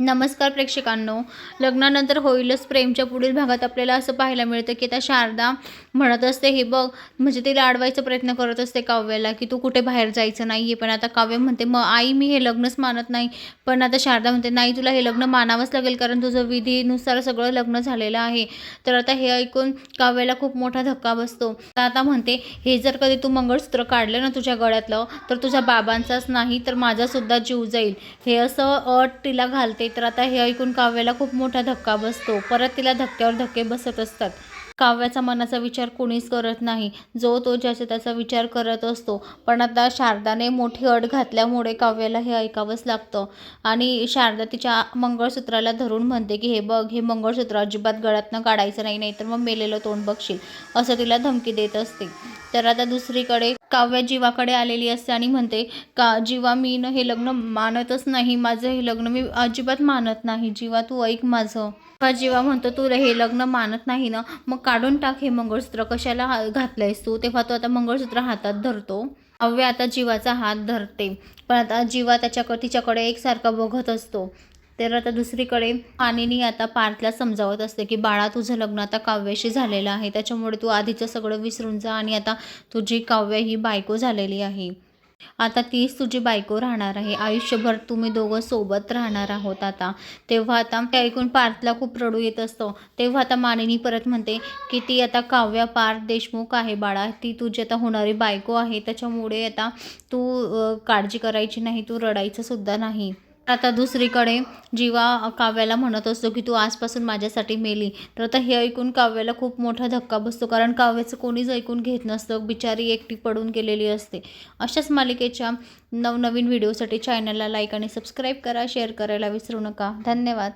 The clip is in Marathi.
नमस्कार प्रेक्षकांनो. लग्नानंतर होईलच प्रेमच्या पुढील भागात आपल्याला असं पाहायला मिळतं की आता शारदा म्हणत असते हे बघ म्हणजे तिला अडवायचा प्रयत्न करत असते काव्याला की तू कुठे बाहेर जायचं नाही आहे पण आता काव्य म्हणते मग आई मी हे लग्नच मानत नाही. पण आता शारदा म्हणते नाही तुला हे लग्न मानावंच लागेल कारण तुझं विधीनुसार सगळं लग्न झालेलं आहे. तर आता हे ऐकून काव्याला खूप मोठा धक्का बसतो. तर आता म्हणते हे जर कधी तू मंगळसूत्र काढलं ना तुझ्या गळ्यातलं तर तुझ्या बाबांचाच नाही तर माझासुद्धा जीव जाईल. हे असं अट तिला घालते. तर आता हे ऐकून काव्याला खूप मोठा धक्का बसतो. परत तिला धक्क्यावर धक्के बसत असतात. काव्याचा मनाचा विचार कोणीच करत नाही. जो तो ज्याचा त्याचा विचार करत असतो. पण आता शारदाने मोठी अट घातल्यामुळे काव्याला हे ऐकावंच लागतं. आणि शारदा तिच्या मंगळसूत्राला धरून म्हणते की हे बघ हे मंगळसूत्र अजिबात गळ्यातनं काढायचं नाही नाही तर मग मेलेलं तोंड बघशील. असं तिला धमकी देत असते. तर आता दुसरीकडे काव्या जीवाकडे आलेली असते आणि म्हणते का जीवा मी न हे लग्न मानतच नाही. माझं हे लग्न मी अजिबात मानत नाही. जीवा तू ऐक माझं. जीवा म्हणतो तुला हे लग्न मानत नाही ना मग काढून टाक हे मंगळसूत्र कशाला हा- घातलंयस तू? तेव्हा तो आता मंगळसूत्र हातात धरतो. अव्य आता जीवाचा हात धरते. पण आता जीवा त्याच्याकडे तिच्याकडे एकसारखा बघत असतो. तर आता दुसरीकडे पाणीनी आता पार्थला समजावत असते की बाळा तुझं लग्न आता काव्याशी झालेलं आहे. त्याच्यामुळे तू आधीचं सगळं विसरून जा आणि आता तुझी काव्य ही बायको झालेली आहे. आता तीच तुझी बायको राहणार आहे. आयुष्यभर तुम्ही दोघं सोबत राहणार आहोत आता. तेव्हा आता ते ऐकून पार्थला खूप रडू येत असतो. तेव्हा आता मानिनी परत म्हणते की ती आता काव्या पार्थ देशमुख आहे बाळा. ती तुझी आता होणारी बायको आहे. त्याच्यामुळे आता तू काळजी करायची नाही. तू रडायचं सुद्धा नाही. आता दुसरीकडे जीवा काव्याला म्हणत असतो की तू आजपासून माझ्यासाठी मेली. तर आता हे ऐकून काव्याला खूप मोठा धक्का बसतो कारण काव्याचं कोणीच ऐकून घेत नसतं. बिचारी एकटी पडून गेलेली असते. अशाच मालिकेच्या नवनवीन व्हिडिओसाठी चॅनलला लाईक आणि सबस्क्राईब करा शेअर करायला विसरू नका. धन्यवाद.